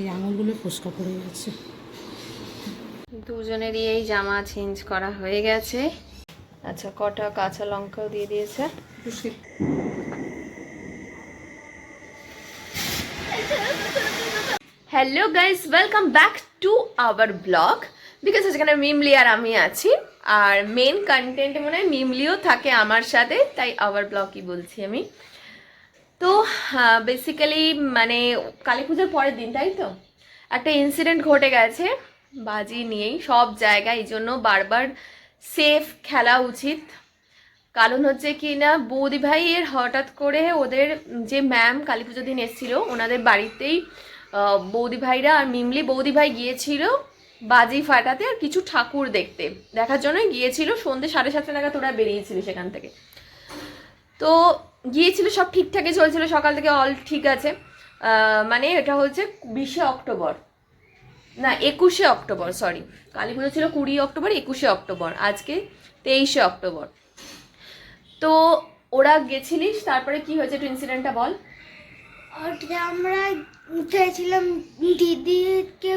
এই আঙুলগুলো ফোসকা পড়ে গেছে। দুজনেরই এই জামা চেঞ্জ করা হয়ে গেছে। আচ্ছা কটা কাঁচা লঙ্কাও দিয়ে দিয়েছে। Hello guys welcome back to our blog because সেখানে মিমলি আর আমি আছি, আর মেন কন্টেন্ট মনে হয় মিমলিও থাকে আমার সাথে, তাই আওয়ার ব্লগই বলছি আমি। তো বেসিক্যালি মানে কালী পুজোর পরের দিন, তাই তো? একটা ইনসিডেন্ট ঘটে গেছে, বাজি নিয়েই, সব জায়গায়, এই জন্য বারবার সেফ খেলা উচিত। কারণ হচ্ছে কি না, বৌদি ভাইয়ের হঠাৎ করে ওদের যে ম্যাম কালী পুজোর দিন এসেছিল, ওনাদের বাড়িতেই বৌদি ভাইরা আর মিমলি বৌদি ভাই গিয়েছিল বাজি ফাটাতে আর কিছু ঠাকুর দেখতে। দেখার জন্য গিয়েছিল সন্ধ্যে সাড়ে সাতটা নাগাদ ওরা বেরিয়েছিল সেখান থেকে। তো গিয়েছিল সব ঠিকঠাকই চলছিল সকাল থেকে অল ঠিক আছে। মানে এটা হচ্ছে বিশে অক্টোবর। না একুশে অক্টোবর সরি কালী পুজো ছিল কুড়ি অক্টোবর একুশে অক্টোবর আজকে তেইশে অক্টোবর। তো ওরা গেছিলিস তারপরে কি হয়েছে একটু ইনসিডেন্টটা বল। আমরা উঠেছিলাম দিদিকে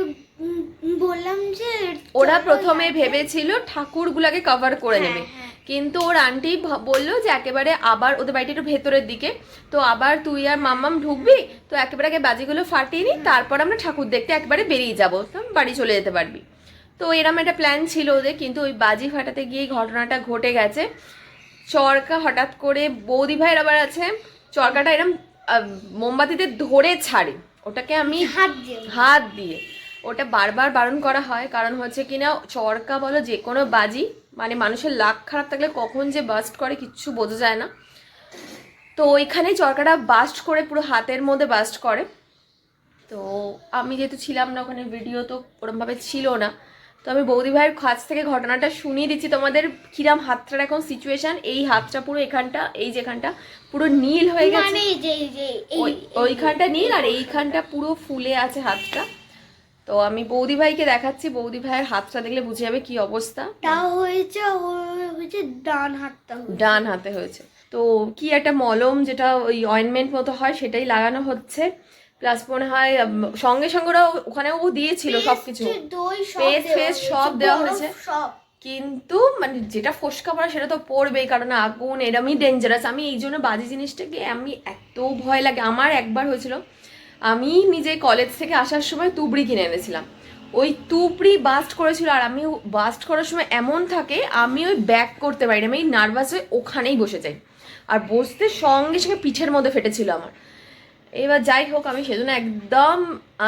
বললাম যে ওরা প্রথমে। ভেবেছিল ঠাকুরগুলাকে কভার করে হ্যাঁ, নেবে। হ্যাঁ। কিন্তু ওর আন্টি বলল যে একেবারে আবার ওদের বাড়িটা একটু ভেতরের দিকে। তো আবার তুই আর মাম্মাম ঢুকবি তো একেবারে আগে বাজিগুলো ফাটিয়ে নি তারপর আমরা ঠাকুর দেখতে একবারে বেরিয়ে যাব তো বাড়ি চলে যেতে পারবি। তো এরম একটা প্ল্যান ছিল ওদের কিন্তু ওই বাজি ফাটাতে গিয়ে ঘটনাটা ঘটে গেছে। চরকা হঠাৎ করে বৌদি ভাইয়ের আবার আছে চরকাটা এরম মোমবাতিতে ধরে ছাড়ে। ওটাকে আমি হাত দিয়ে। হাত দিয়ে। ওটা বারবার বারণ করা হয়। কারণ হচ্ছে কিনা চরকা বলো যে কোনো বাজি মানে মানুষের লাক খারাপ থাকলে কখন যে বাস্ট করে কিচ্ছু বোঝা যায় না। তো ওইখানে চরকাটা বাস্ট করে পুরো হাতের মধ্যে বাস্ট করে। তো আমি যেহেতু ছিলাম না ওখানে ভিডিও তো ওরমভাবে ছিল না। তো আমি বৌদি ভাইয়ের কাছ থেকে ঘটনাটা শুনিয়ে দিচ্ছি। তোমাদের কিরাম হাতটার এখন সিচুয়েশন এই হাতটা পুরো এখানটা এই যেখানটা পুরো নীল হয়ে গেছে। মানে ওইখানটা নীল আর এইখানটা পুরো ফুলে আছে হাতটা। তো আমি বৌদি ভাইকে দেখাচ্ছি। বৌদি ভাইয়ের হাতটা দেখলে বুঝে যাবে কি অবস্থা। তা হয়েছে হয়েছে ডান হাতটা ডান হাতে হয়েছে। তো কি একটা মলম যেটা ওই অয়েনমেন্ট মতো হয় সেটাই লাগানো হচ্ছে। প্লাস মনে হয় সঙ্গে সঙ্গে ওরা ওখানে ও দিয়েছিল সবকিছু। পেস্ট, ফেস্ট হয়েছে, সব দেওয়া হয়েছে। কিন্তু মানে যেটা ফোসকা পড়া সেটা তো পড়বেই কারণ আগুন এরমই ডেঞ্জারাস আমি এই জন্য বাজি জিনিসটাকে আমি এত ভয় লাগে। আমার একবার হয়েছিল আমি নিজে কলেজ থেকে আসার সময় তুবড়ি কিনে এনেছিলাম। ওই তুবড়ি বাস্ট করেছিল আর আমি বাস্ট করার সময় এমন থাকে আমি ওই ব্যাক করতে পারি না আমি নার্ভাস হয়ে ওখানেই বসে যাই। আর বসতে সঙ্গে সঙ্গে পিঠের মধ্যে ফেটেছিল আমার। এবার যাই হোক আমি সেজন্য একদম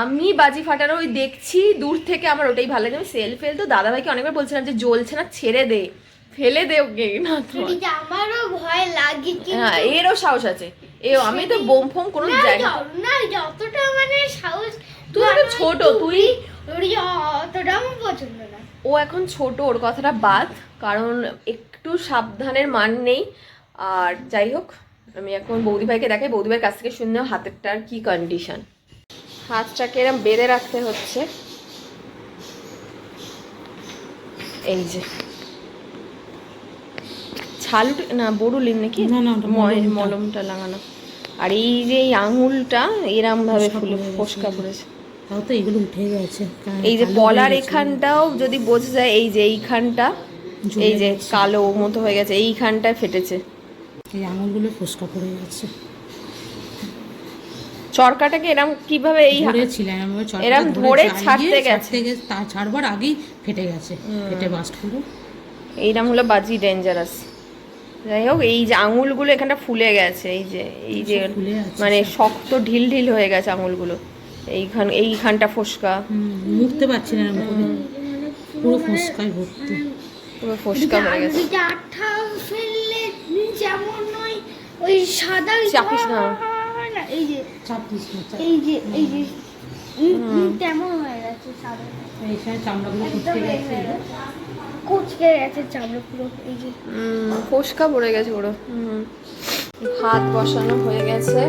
আমি বাজি ফাটানো ওই দেখছি দূর থেকে আমার ওটাই ভালো লাগে। আমি সেল ফেল তো দাদাভাইকে অনেকবার বলছিলাম যে জ্বলছে না ছেড়ে দে ফেলে দে ওকে না আমারও ভয় লাগে হ্যাঁ এরও সাহস আছে। এ আমি তো বোম ফোম কোনো যাই না। যতটা মানে সাহস তুই তো ছোট, তুই- ওর অতটা আমার পছন্দ না। ও এখন ছোট ওর কথাটা বাদ কারণ একটু সাবধানের মান নেই। আর যাই হোক আমি এখন বৌদি ভাইকে দেখাই বৌদি ভাইয়ের কাছ থেকে শুনলাম হাতেরটার কি কন্ডিশন হাতটাকে এরম বেঁধে রাখতে হচ্ছে। এই যে। ছালু না বড়ুলিন নাকি। মলমটা লাগানো। আর এই যে এই আঙুলটা এরম ভাবে ফুলে। ফোসকা পড়েছে। তাও তো এগুলো উঠে গেছে এই যে পলার এখানটাও যদি বোঝা যায় এই যে এইখানটা এই যে কালো মতো হয়ে গেছে এইখানটায় ফেটেছে। এই আঙুলগুলো ফোসকা পড়ে গেছে। চরকাটাকে এরম কীভাবে এই ধরেছিলাম এরম ধরে ছাড়তে গেছে। তা ছাড়বার আগেই ফেটে গেছে ফেটে বাস্ট করে এইরকম হলো বাজি ডেঞ্জারাস যাই হোক এই যে আঙুলগুলো এখানটা ফুলে গেছে এই যে এই যে মানে শক্ত ঢিল ঢিল হয়ে গেছে আঙুলগুলো। এইখান এইখানটা ফোসকা। হুম, মুড়তে পারছি না পুরো ফোসকায় ভর্তি। পুরো ফোসকা হয়ে গেছে। আঠা ফেললে যেমন ওই ওই সাদা চাপিস না। এই যে চাপ দিস না এই যে এই যে তেমন হয়ে গেছে সাদা। এই সময় চামড়াগুলো কুচকে গেছে। কুচকে গেছে চামড়া পুরো, এই যে। ফোসকা পড়ে গেছে পুরো। হুম। ভাত বসানো হয়ে গেছে।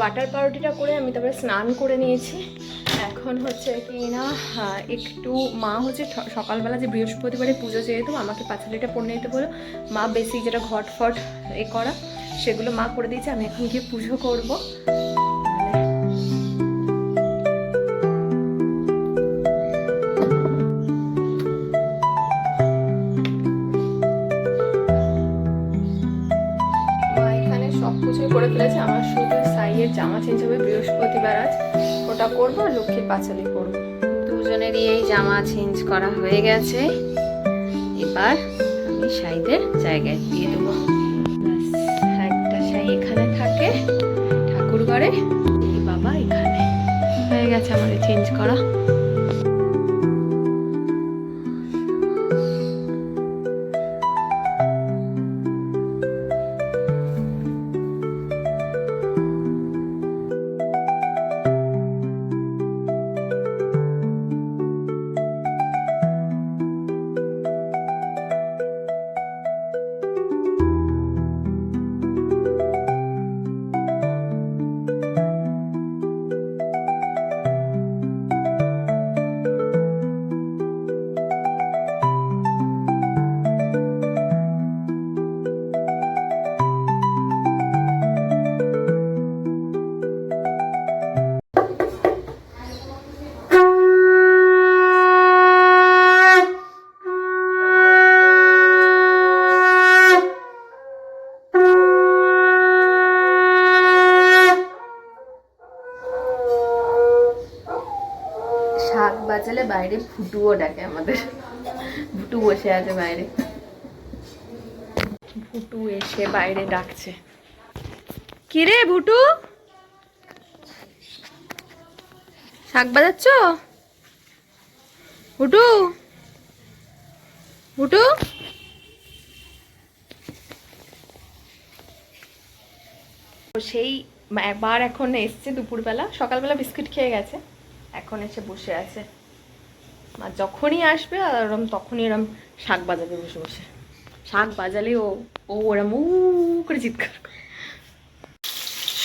বাটার পাউরুটিটা করে আমি তারপরে স্নান করে নিয়েছি। এখন হচ্ছে কি না একটু মা হচ্ছে সকালবেলা যে বৃহস্পতিবারে পুজো যেহেতু, আমাকে পাঁচালিটা পড়ে নিতে বলো মা বেশি যেটা ঘট ফট এ করা, সেগুলো মা করে দিয়েছে, আমি এখন গিয়ে পুজো করব। কিছুই করে ফেলেছে, আমার শুধু সাইয়ের জামা চেঞ্জ হবে, বৃহস্পতিবার আজ ওটা করব আর লক্ষ্মীর পাঁচালি করব দুজনেরই এই জামা চেঞ্জ করা হয়ে গেছে। এবার আমি সাইদের জায়গায় দিয়ে দেবো। একটা সাই এখানে থাকে ঠাকুর ঘরে বাবা এখানে। হয়ে গেছে আমার চেঞ্জ করা। বাইরে ফুটুও ডাকে আমাদের। ফুটু বসে আছে বাইরে। ভুটু এসে বাইরে ডাকছে। কিরে ভুটু? শাক বাজাচ্ছ? ভুটু? ভুটু? সেই একবার এখন এসছে দুপুরবেলা। সকালবেলা বিস্কুট খেয়ে গেছে। এখন এসে বসে আছে। মা যখনই আসবে, আর ওরম তখনই এরম শাক বাজাবে বসে বসে। শাক বাজালে ও ও ওরম উ করে চিৎকার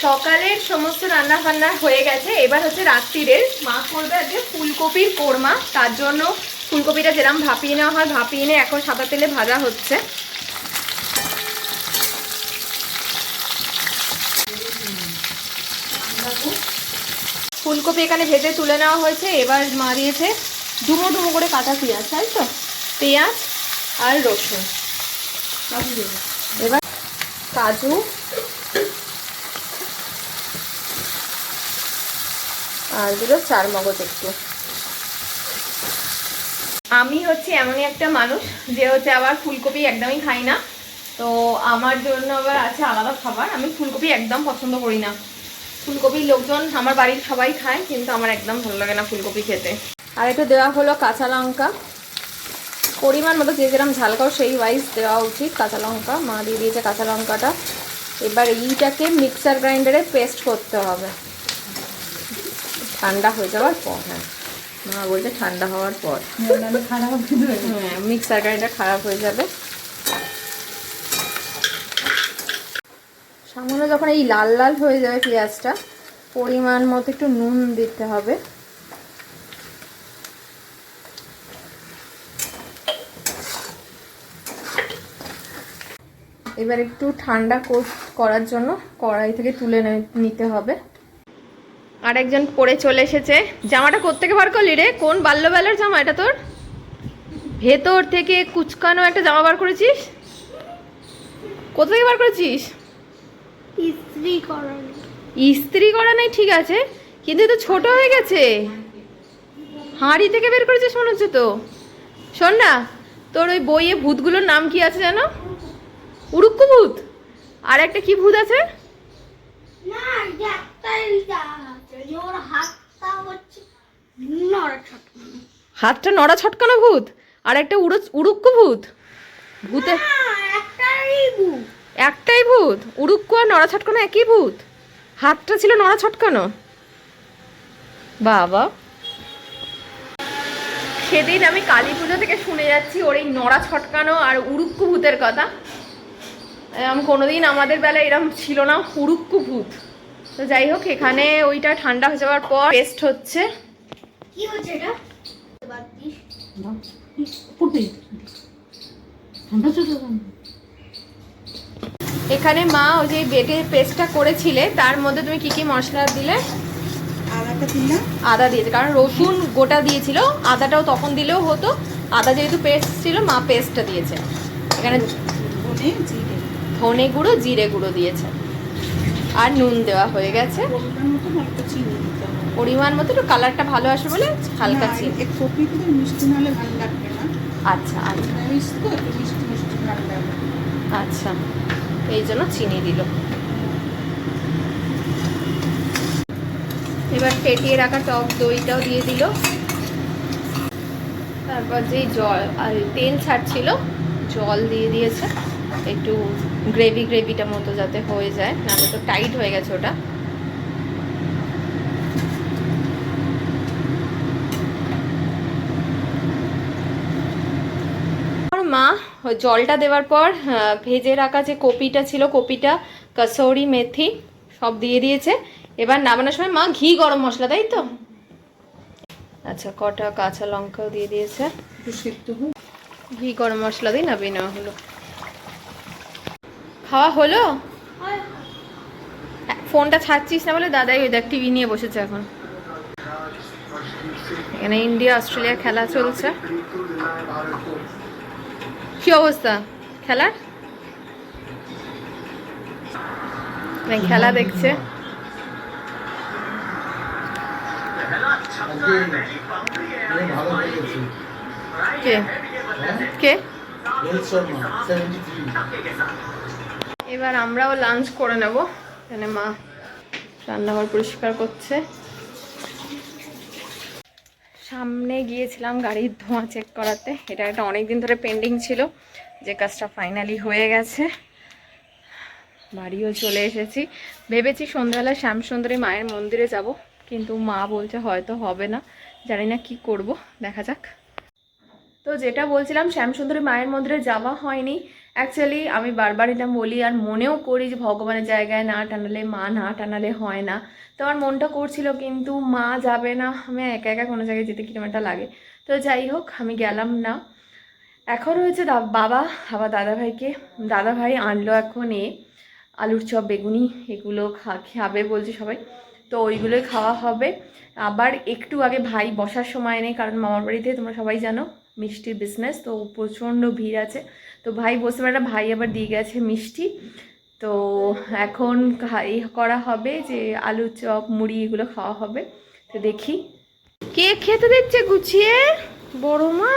সকালের সমস্ত রান্না বান্না হয়ে গেছে। এবার হচ্ছে রাত্রিরের। মা করবে আজকে ফুলকপির কোরমা। তার জন্য ফুলকপিটা যেরকম ভাপিয়ে নেওয়া হয়, ভাপিয়ে নিয়ে এখন সাদা তেলে ভাজা হচ্ছে। ফুলকপি এখানে ভেজে তুলে নেওয়া হয়েছে। এবার মা দিয়েছে ডুমো ডুমো করে কাটা পেঁয়াজ, তাই তো? পেঁয়াজ আর রসুন। এবার কাজু। আর দিল চার মগজ একটু। আমি হচ্ছে এমনই একটা মানুষ, যে হচ্ছে আবার ফুলকপি একদমই খাই না। তো আমার জন্য আবার আছে আলাদা খাবার। আমি ফুলকপি একদম পছন্দ করি না। ফুলকপির লোকজন আমার বাড়ির সবাই খায়, কিন্তু আমার একদম ভালো লাগে না ফুলকপি খেতে। আর একটু দেওয়া হলো কাঁচা লঙ্কা। পরিমাণ মতো যে যেরকম ঝাল খাও, সেই ওয়াইজ দেওয়া উচিত কাঁচা লঙ্কা। মা দিয়ে দিয়েছে কাঁচা লঙ্কাটা। এবার এইটাকে মিক্সার গ্রাইন্ডারে পেস্ট করতে হবে। ঠান্ডা হয়ে যাওয়ার পর হ্যাঁ। মা বলছে ঠান্ডা হওয়ার পর। হ্যাঁ মিক্সার গ্রাইন্ডার খারাপ হয়ে যাবে। সামান্য যখন এই লাল লাল হয়ে যাবে পেঁয়াজটা, পরিমাণ মতো একটু নুন দিতে হবে। এবার একটু ঠান্ডা কর- করার জন্য কড়াই থেকে তুলে নিতে হবে। আর একজন পরে চলে এসেছে। জামাটা কোত্থেকে বার করলি রে? কোন বাল্যবেলার জামা এটা তোর? ভেতর থেকে কুচকানো একটা জামা বার করেছিস? কোথা থেকে বার করেছিস? ইস্ত্রি করানো ইস্ত্রি করা নাই ঠিক আছে। কিন্তু তো ছোট হয়ে গেছে। হাঁড়ি থেকে বের করেছিস মনে হচ্ছে তো? শোন না তোর ওই বইয়ে ভূতগুলোর নাম কি আছে জানো? উড়ুক্কু ভূত আর একটা কি ভূত আছে? হাতটা নড়া ছটকানো। ভূত? আর একটা উড়ো উড়ুক্কু ভূত ভূতে একটাই একটাই ভূত? উড়ুক্কু আর নড়া ছটকানো একই ভূত? হাতটা ছিল নড়া ছটকানো। বাবা। সেদিন আমি কালী পুজো থেকে শুনে যাচ্ছি ওর এই নড়া ছটকানো আর উড়ুক্কু ভূতের কথা। আমি কোনোদিন আমাদের বেলায় এরকম ছিল না উড়ুক্কু ভূত তো যাই হোক এখানে ওইটা ঠান্ডা হয়ে যাওয়ার পর টেস্ট হচ্ছে। কি হচ্ছে এটা? এখানে মা ওই যে বেটে পেস্টটা করেছিলে তার মধ্যে তুমি কি কি মশলা দিলে? আদা দিয়েছে কারণ রসুন গোটা দিয়েছিল আদাটাও তখন দিলেও হতো। আদা যেহেতু পেস্ট ছিল মা পেস্টটা দিয়েছে। এখানে ধনে গুঁড়ো জিরে গুঁড়ো দিয়েছে। আর নুন দেওয়া হয়ে গেছে। পরিমাণ মতো চিনি পরিমাণ মতো একটু কালারটা ভালো আসে বলে হালকা চিনি। মিষ্টি না ভালো লাগবে না। আচ্ছা আচ্ছা। নিরামিষ তো একটু মিষ্টি মিষ্টি ভালো লাগবে। আচ্ছা এই জন্য চিনি দিল। এবার ফেটিয়ে রাখা টক দইটাও দিয়ে দিল। তারপর যেই জল আর তেল ছাড়ছিল জল দিয়ে দিয়েছে। একটু গ্রেভি গ্রেভিটা মতো যাতে হয়ে যায় নাহলে তো টাইট হয়ে গেছে ওটা। মা ওই জলটা দেওয়ার পর ভেজে রাখা যে কপিটা ছিল কপিটা কসৌরি মেথি সব দিয়ে দিয়েছে। এবার নামানোর সময় মা ঘি গরম মশলা তাই তো? আচ্ছা কটা কাঁচা লঙ্কাও দিয়ে দিয়েছে। ঘি গরম মশলা দিয়ে নামিয়ে নেওয়া হলো। খাওয়া হলো? ফোনটা ছাড়ছিস না বলে দাদাই ওই দেখ টিভি নিয়ে বসেছে এখন। এখানে ইন্ডিয়া অস্ট্রেলিয়া খেলা চলছে। কি অবস্থা? খেলার? না, খেলা দেখছে। কে? কে? এবার আমরাও লাঞ্চ করে নেব। এখানে মা রান্নাঘর পরিষ্কার করছে। সামনে গিয়েছিলাম গাড়ির ধোঁয়া চেক করাতে। এটা একটা অনেক দিন ধরে পেন্ডিং ছিল, যে কাজটা ফাইনালি হয়ে গেছে। বাড়িও চলে এসেছি। ভেবেছি সন্ধ্যাবেলা শ্যামসুন্দরী মায়ের মন্দিরে যাব, কিন্তু মা বলছে হয়তো হবে না। জানি না কি করব, দেখা যাক। তো যেটা বলছিলাম, শ্যামসুন্দরী মায়ের মন্দিরে যাওয়া হয়নি। অ্যাকচুয়ালি আমি বারবার এটা বলি আর মনেও করি যে ভগবানের জায়গায় না টানালে মা না টানালে হয় না। তো আমার মনটা করছিল কিন্তু মা যাবে না। আমি একা একা কোনো জায়গায় যেতে কিরম একটা লাগে। তো যাই হোক, আমি গেলাম না। এখন হয়েছে বাবা, আবার দাদাভাইকে। দাদাভাই আনলো এখন এ আলুর চপ, বেগুনি এগুলো খা- খাবে বলছে সবাই। তো ওইগুলোই খাওয়া হবে। আবার একটু আগে ভাই বসার সময় নেই কারণ মামার বাড়িতে, তোমরা সবাই জানো, মিষ্টির বিজনেস তো প্রচণ্ড ভিড় আছে। তো ভাই বসে না ভাই আবার দিয়ে গেছে মিষ্টি। তো এখন এই করা হবে যে আলু চপ মুড়ি এগুলো খাওয়া হবে। তো দেখি। কে খেতে দিচ্ছে গুছিয়ে? বড় মা।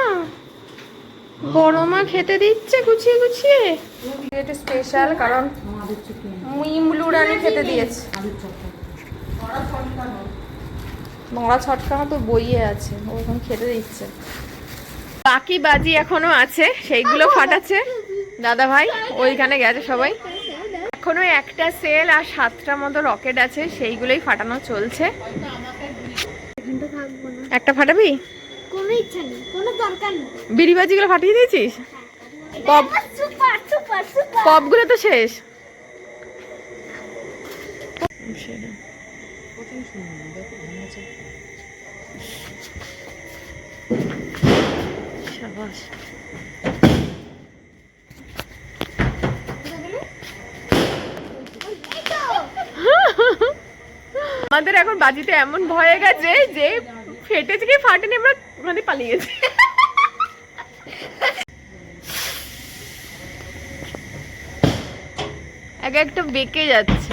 বড় মা খেতে দিচ্ছে গুছিয়ে গুছিয়ে? এটা স্পেশাল কারণ ইমলু রানি খেতে দিয়েছে। নোংরা ছটকানো তো বইয়ে আছে ও এখন খেতে দিচ্ছে। বাকি বাজি এখনও আছে সেইগুলো ফাটাচ্ছে। দাদা ভাই ওইখানে গেছে সবাই। এখনও একটা সেল আর সাতটা মতো রকেট আছে সেইগুলোই ফাটানো চলছে। একটা ফাটাবি? কোনো ইচ্ছা নেই কোনো দরকার নেই। বিড়ি বাজিগুলো ফাটিয়ে দিয়েছিস? পপ পপগুলো তো শেষ। সাবাস আমাদের এখন বাজিতে এমন ভয় গেছে যে ফেটেছে কি ফাটেনি আমরা মানে পালিয়ে গেছি। এক একটা বেঁকে যাচ্ছে।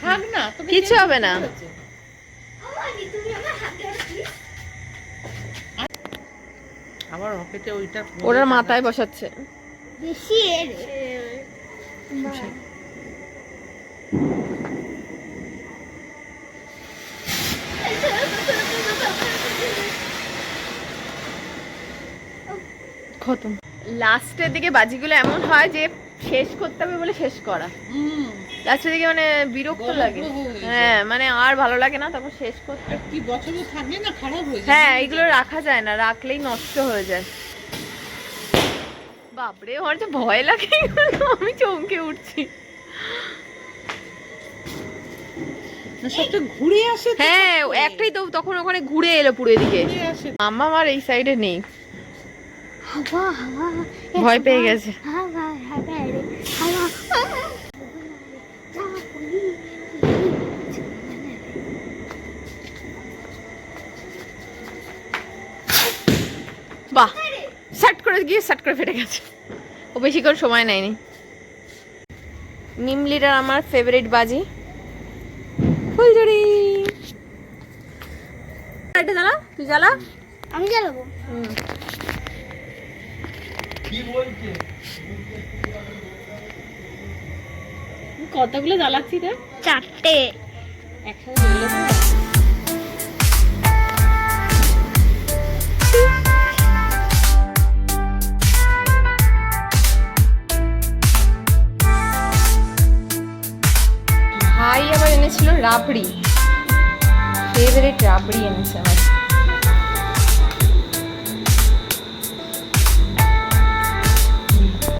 থাক না কিছু হবে না আমানি তুমি আমার হাতে প্লিজ আবার রকেটে ওইটা মাথায় বসাচ্ছে। বেশি এর। খতম। লাস্টের দিকে বাজিগুলো এমন হয় যে শেষ করতে হবে বলে শেষ করা। হুম। লাস্টে দিকে মানে বিরক্ত লাগে। হ্যাঁ মানে আর ভালো লাগে না তখন শেষ করতে কি বছরে থাকলে না খারাপ হয়ে যায়। হ্যাঁ এগুলো রাখা যায় না রাখলেই নষ্ট হয়ে যায়। বাপরে আমার যে ভয় লাগে আমি চমকে উঠছি। ঘুরে আসে হ্যাঁ একটাই তো তখন ওখানে ঘুরে এলো পুরো এদিকে। আমার এই সাইডে নেই। ভয় পেয়ে গেছে। হাওয়া হাওয়া রে হাওয়া জামা পরি বাহ সাট করে গিয়ে সাট করে ফেটে গেছে। ও বেশিক্ষণ সময় নেয়নি। নিমলিটার আমার ফেভারিট বাজি। ফুলঝুরি। এটা জ্বালা? তুই জ্বালা? আমি জ্বালাবো। কি বলছে? কতগুলো জ্বালাচ্ছি রে? চারটে। একসাথে জ্বললো তো? ভাই আবার এনেছিল রাবড়ি